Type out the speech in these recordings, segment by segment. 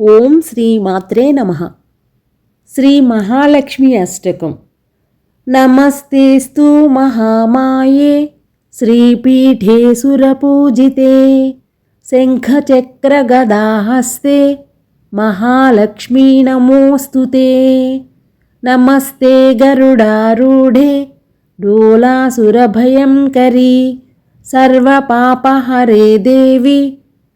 ఓం శ్రీ మాత్రే నమ. శ్రీ మహాలక్ష్మి అష్టకం. నమస్తేస్తు మహామాయే. శ్రీపీఠే సురపూజితే శంఖచక్రగదాహస్తే. మహాలక్ష్మీ నమోస్తుతే నమస్తే గరుడారూఢే. డోలాసురభయంకరీ. సర్వపాపహరే దేవి.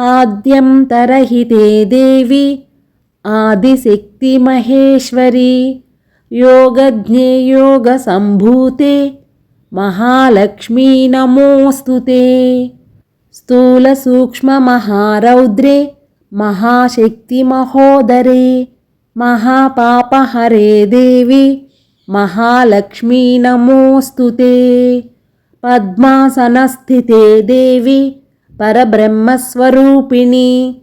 ఆద్యం తరహితే దేవి ఆదిశక్తి మహేశ్వరి యోగజ్ఞే యోగ సంభూతే మహాలక్ష్మీ నమోస్తు స్థూల సూక్ష్మ మహారౌద్రే మహాశక్తి మహోదరే మహాపాపహరే దేవి మహాలక్ష్మీ నమోస్తు పద్మాసనస్థితే దేవి పరబ్రహ్మస్వరూపిణి.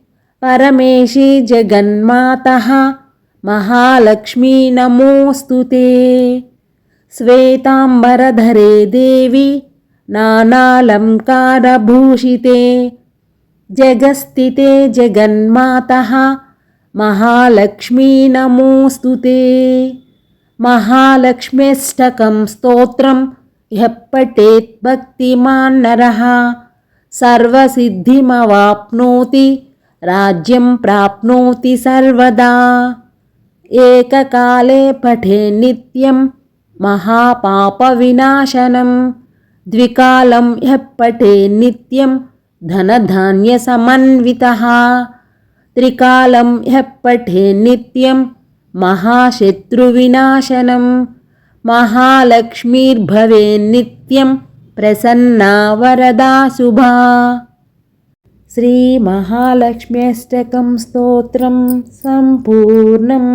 పరమేశి జగన్మాత. మహాలక్ష్మీ నమోస్తు శ్వేతాంబరధరే దేవి. నానాలంకారభూషితే. జగస్థితే జగన్మాత. మహాలక్ష్మీ నమోస్తు మహాలక్ష్మ్యష్టకం స్తోత్రం. హ్యప్పటేత్ सर्वसिद्धिमवाप्नोति, राज्यं प्राप्नोति सर्वदा। एककाले पठे नित्यं महापापविनाशनं, द्विकालं यः पठे नित्यं धनधान्यसमन्वितः, त्रिकालं यः पठे नित्यं महाशत्रुविनाशनं, महालक्ष्मीर्भवे नित्यं ప్రసన్నా వరదా శుభా శ్రీ మహాలక్ష్మ్యష్టకం స్తోత్రం సంపూర్ణం